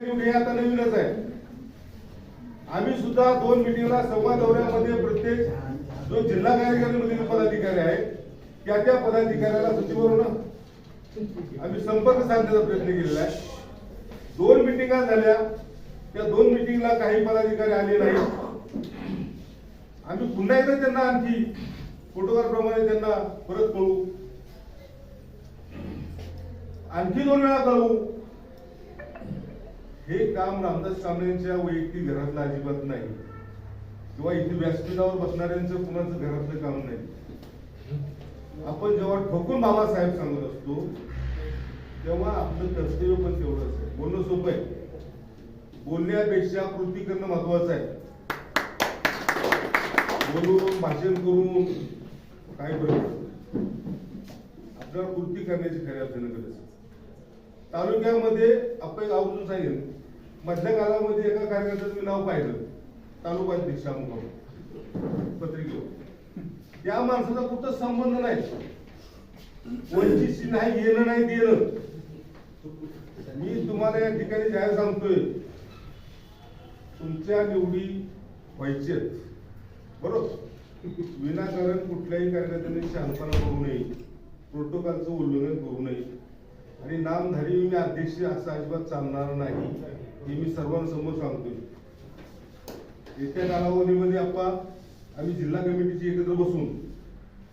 हे आता नवीनच आहे. आम्ही सुद्धा दोन मिटिंगला संवाद दौऱ्यामध्ये प्रत्येक जो जिल्हा कार्यकारिणीमधील पदाधिकारी आहे त्या त्या पदाधिकाऱ्याला सचिवांना आम्ही संपर्क साधण्याचा प्रयत्न केलेला आहे. दोन मिटिंगा झाल्या. त्या दोन मिटिंगला काही पदाधिकारी आले नाही आम्ही पुन्हा एकदा त्यांना आणखी फोटोग्राफप्रमाणे त्यांना परत कळू आणखी दोन वेळा कळवू. हे काम रामदास कांबळेंच्या वैयक्तिक घरातलं अजिबात नाही. किंवा इथे व्यासपीठावर बसणाऱ्यांचं कुणाचं घरातलं काम नाही. आपण जेव्हा ठोकून बाबासाहेब सांगत असतो तेव्हा आपलं कर्तव्य पण तेवढंच आहे. बोलणं सोपं आहे. बोलण्यापेक्षा कृती करणं महत्वाचं आहे. बोलून भाषण करून काय बरोबर आपल्याला कृती करण्याची खऱ्या अर्थानं गरज तालुक्यामध्ये आपण आवर्जून सांगेल मधल्या काळामध्ये एका कार्यकर्त्याचं मी नाव पाहिलं. तालुका अध्यक्ष अमुक पत्रिकेवर. त्या माणसाचा कुठं संबंध नाही. वंचितशी नाही येणं नाही देणं. मी तुम्हाला या ठिकाणी जाहीर सांगतोय तुमच्या निवडी व्हायच्यात बरोबर? विनाकारण कुठल्याही कार्यकर्त्याने शहाणपणा करू नये प्रोटोकॉलचं उल्लंघन करू नये. आणि नामधारी मी अध्यक्ष असं अजिबात चालणार नाही. हे मी सर्वांसमोर सांगतोय. येत्या कालावधीमध्ये आप्पा आम्ही जिल्हा कमिटीची एकत्र बसून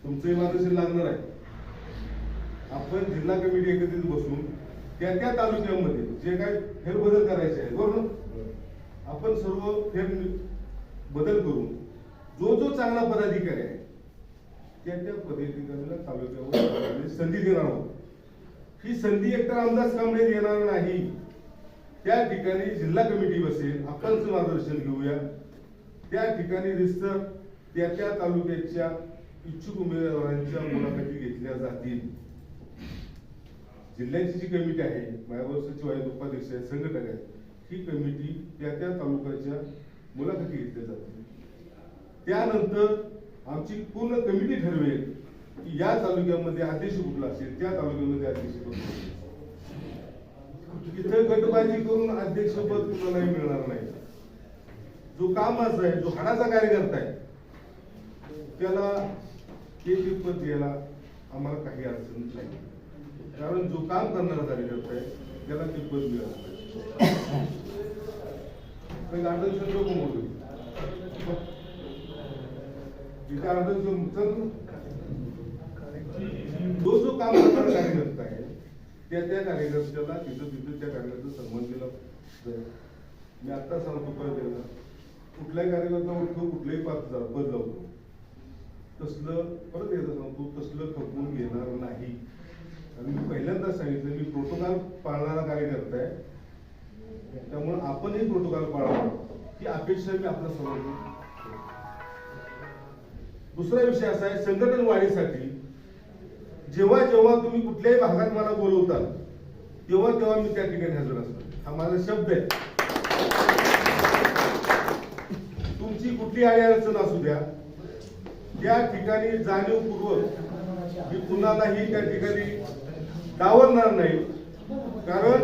तुमचंही मार्गदर्शन लागणार आहे. आपण जिल्हा कमिटी एकत्रित बसून त्या त्या तालुक्यामध्ये जे काय फेरबदल करायचे आहे बरोबर? आपण सर्व फेर बदल करून जो जो चांगला पदाधिकारी आहे त्या त्या पदाधिकाऱ्याला तालुक्यावर संधी देणार आहोत. ही संधी एकतर आमदार कांबळे देणार नाही. त्या ठिकाणी जिल्हा कमिटी बसेल आपणच मार्गदर्शन घेऊया. त्या ठिकाणी रिस्तर त्या त्या तालुक्याच्या इच्छुक उमेदवारांच्या मुलाखती घेतल्या जातील. जिल्ह्याची जी कमिटी आहे माझ्यावर सचिव आहेत उपाध्यक्ष आहेत संघटक आहेत ही कमिटी त्या त्या तालुक्याच्या मुलाखती घेतल्या जातील. त्यानंतर आमची पूर्ण कमिटी ठरवेल की या तालुक्यामध्ये अध्यक्ष कुठला असेल त्या तालुक्यामध्ये अध्यक्ष कुठला असेल. इथं गटबाजी करून अध्यक्षपद कुणालाही मिळणार नाही. जो कामाचा आहे जो हाडाचा कार्यकर्ता आहे त्याला ते ते पद द्यायला आम्हाला काही अडचण नाही. कारण जो काम करणारा कार्यकर्ता आहे त्याला ते पद मिळालं पाहिजे. काही अडचण नको तिथे आदर्श जो जो काम करणारा कार्यकर्ता त्या त्या कार्यकर्त्याला तिथं तिथं त्या कार्यकर्त्याचा सन्मान दिला जाईल मी आत्ता सांगतो परत एकदा कुठल्याही कार्यकर्ता उठतो कुठल्याही पात्र पद लावतो तसलं परत एकदा सांगतो तसलं खपवून घेणार नाही. आणि मी पहिल्यांदा सांगितलं मी प्रोटोकॉल पाळणारा कार्यकर्ता आहे. त्यामुळे आपणही प्रोटोकॉल पाळावा ही अपेक्षा मी आपल्यासमोर दुसरा विषय असा आहे संघटन वाढीसाठी जेव्हा जेव्हा तुम्ही कुठल्याही भागात मला बोलवता तेव्हा तेव्हा मी त्या ठिकाणी हजर असतो. हा माझा शब्द आहे. तुमची कुठली अडी अडचण असू द्या त्या ठिकाणी जाणीवपूर्वक मी कुणालाही त्या ठिकाणी डावरणार नाही. कारण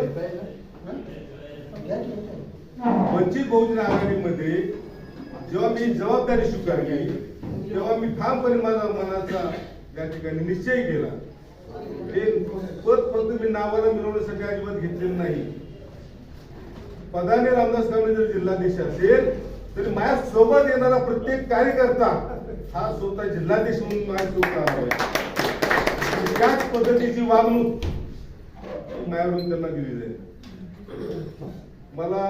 वंचित बहुजन आघाडीमध्ये जेव्हा मी जबाबदारी स्वीकारली तेव्हा मी ठामपणे माझा मनाचा या ठिकाणी निश्चय केला. ते पद फक्त मी नावाला मिळवण्यासाठी अजिबात घेतलेलं नाही. पदाने रामदास कांबळे जर जिल्हाधीश असेल तरी माझ्या सोबत येणारा प्रत्येक कार्यकर्ता हा स्वतः जिल्हाधीश म्हणून माझ्या त्याच पद्धतीची वागणूक माझ्याकडून त्यांना दिली जाईल. मला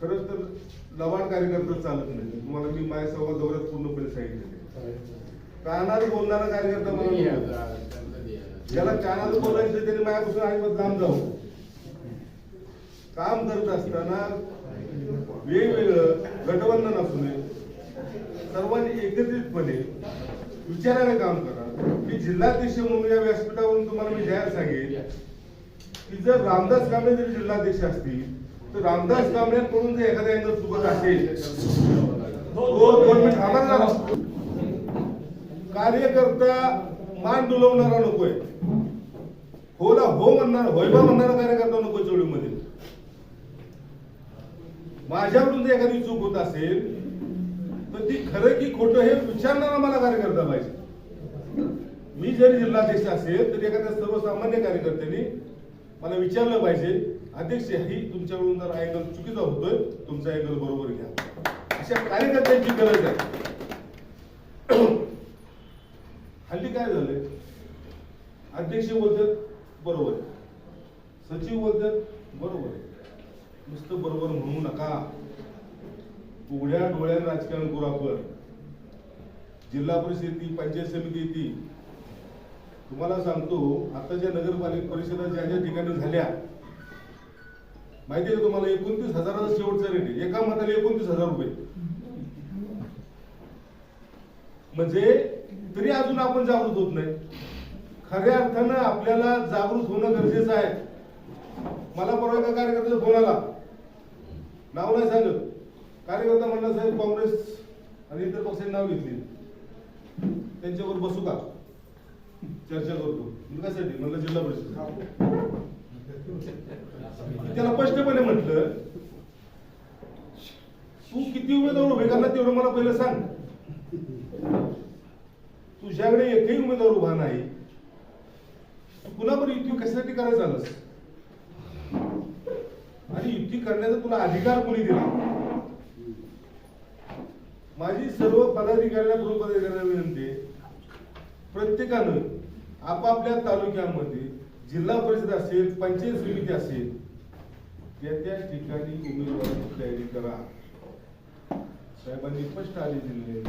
खरंच तर लवाड कार्यकर्ता चालत नाही. तुम्हाला मी माझ्या संवाद दौऱ्यात पूर्णपणे सांगितले कानात बोलणारा कार्यकर्ता मला नको. ज्याला कानात बोलायचं त्याने माझ्यापासून अजिबात लांब जाऊ काम करत असताना वेगवेगळं गटबंधन असू नये सर्वांनी एकत्रितपणे विचाराने काम करा मी जिल्हाध्यक्ष म्हणून या व्यासपीठावरून तुम्हाला मी जाहीर सांगेन की जर रामदास कांबळे जर जिल्हाध्यक्ष असतील तर रामदास कांबळेकडून जर एखाद्या अँगल चुकत असेल तो थांबा ना. कार्यकर्ता मान डुलवणारा नकोय. होला हो म्हणणार होयबा म्हणणारा कार्यकर्ता नको चोळीमध्ये. माझ्याकडून जर एखादी चूक होत असेल तर ती खरं की खोटं हे विचारणारा मला कार्यकर्ता पाहिजे. मी जरी जिल्हाध्यक्ष असेल तरी एखाद्या सर्वसामान्य कार्यकर्त्यांनी मला विचारलं पाहिजे अध्यक्ष ही तुमच्याकडून जर अँगल चुकीचा होतोय तुमचा अँगल बरोबर घ्या. अशा कार्यकर्त्यांची गरज आहे. हल्ली काय झालंय? अध्यक्ष बोलतात बरोबर आहे सचिव बोलतात बरोबर आहे नुसतं बरोबर म्हणू नका. उघड्या डोळ्यानं राजकारण करू आपण. जिल्हा परिषद येते पंचायत समिती येते तुम्हाला सांगतो आता ज्या नगरपालिका परिषदा ज्या ज्या ठिकाणी झाल्या माहिती आहे तुम्हाला? एकोणतीस हजाराचा शेवटचा रेट आहे. एका मताला एकोणतीस हजार रुपये. म्हणजे तरी अजून आपण जागृत होत नाही. खऱ्या अर्थानं आपल्याला जागृत होणं गरजेचं आहे. मला परवा एका कार्यकर्त्याचा फोन आला. नाव नाही सांगत. कार्यकर्ता म्हणला साहेब काँग्रेस आणि इतर पक्षांनी नाव घेतली. त्यांच्यावर बसू का? चर्चा करतो. कशासाठी? म्हणलं जिल्हा परिषद. त्याला स्पष्टपणे म्हटलं तू किती उमेदवार उभे करणार तेवढं मला पहिलं सांग. तुझ्याकडे एकही उमेदवार उभा नाही. तू कुणावर युती कशासाठी करायचं झालंस आणि युती करण्याचा तुला अधिकार कोणी दिला? माझी सर्व पदाधिकाऱ्यांना गृह पदाधिकाऱ्यांना विनंती आहे. प्रत्येकानं आपापल्या तालुक्यामध्ये जिल्हा परिषद असेल पंचायत समिती असेल त्या त्या ठिकाणी उमेदवाराची तयारी करा. साहेबांनी स्पष्ट आदेश दिले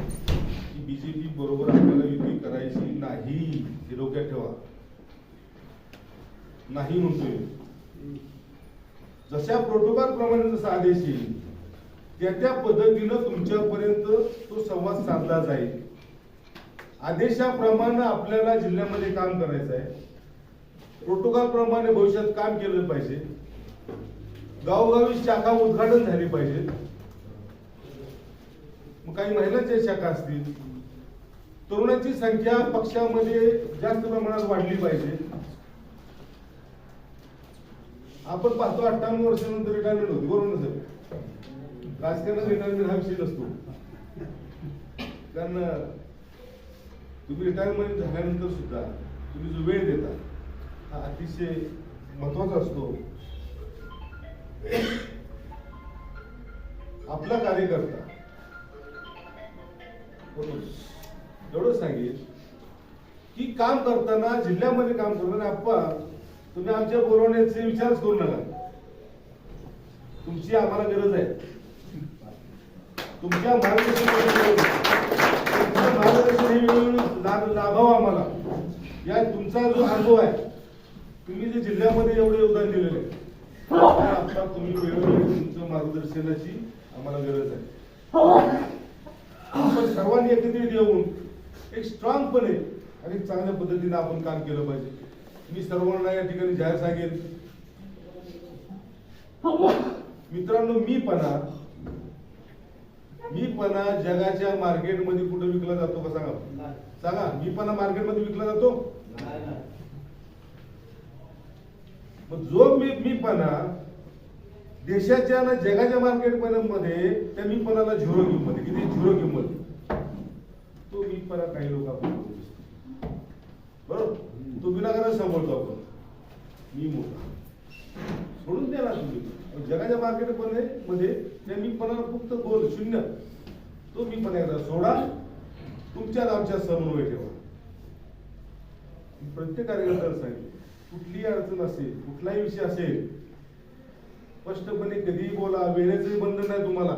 की बीजेपी बरोबर आपल्याला युती करायची नाही हे डोक्यात ठेवा. नाही म्हणतोय. जशा प्रोटोकॉल प्रमाणे जसा आदेश येईल त्या त्या पद्धतीनं तुमच्यापर्यंत तो संवाद साधला जाईल. आदेशाप्रमाणे आपल्याला जिल्ह्यामध्ये काम करायचं आहे प्रोटोकॉल प्रमाणे भविष्यात काम केलं पाहिजे. गावोगावी शाखा उद्घाटन झाली पाहिजे. मग काही महिलांच्या शाखा असतील. तरुणांची संख्या पक्षामध्ये जास्त प्रमाणात वाढली पाहिजे. आपण पाहतो अठ्ठावन्न वर्षानंतर रिटायरमेंट होती बरोबर ना सर? राजकारणात रिटायरमेंट हा विषय नसतो. कारण तुम्ही रिटायरमेंट झाल्यानंतर सुद्धा तुम्ही जो वेळ देता हा अतिशय महत्त्वाचा असतो. आपला कार्यकर्ता एवढंच एवढं सांगेल की काम करताना जिल्ह्यामध्ये काम करताना आप्पा तुम्ही आमच्या बोलवण्याचे विचारच करू नका. तुमची आम्हाला गरज आहे. तुमच्या मार्गदर्शन तुमचं लाभावं आम्हाला. या तुमचा जो अनुभव आहे तुम्ही जे जिल्ह्यामध्ये एवढं योगदान दिलेलं आहे आता तुम्ही वेळोवेळी तुमचं मार्गदर्शनाची आम्हाला गरज आहे. आपण सर्वांनी एकत्रित येऊन एक स्ट्रॉंगपणे आणि चांगल्या पद्धतीने आपण काम केलं पाहिजे. मी सर्वांना या ठिकाणी जाहीर सांगेन. मित्रांनो मी पणा मी पणा जगाच्या मार्केटमध्ये कुठे विकला जातो का सांगा? सांगा मी पणा मार्केटमध्ये विकला जातो? मग जो मी मी पणा देशाच्या ना जगाच्या मार्केटमध्ये त्या मी पणाला झिरो किंमत किती? झिरो किंमत तो मी पणा काही लोक आपण बरोबर तो विनाकारण सांभाळतो आपण. मी मोठा. सोडून द्या ना तुम्ही. जगाच्या मार्केटमध्ये त्या मी पणाला फक्त गोल शून्य. तो मी पण एकदा सोडा. तुमच्या आमच्या समन्वय ठेवा. प्रत्येक कार्यकर्त्याला सांगेल कुठलीही अडचण असेल कुठलाही विषय असेल स्पष्टपणे कधीही बोला वेळेचंही बंधन नाही तुम्हाला.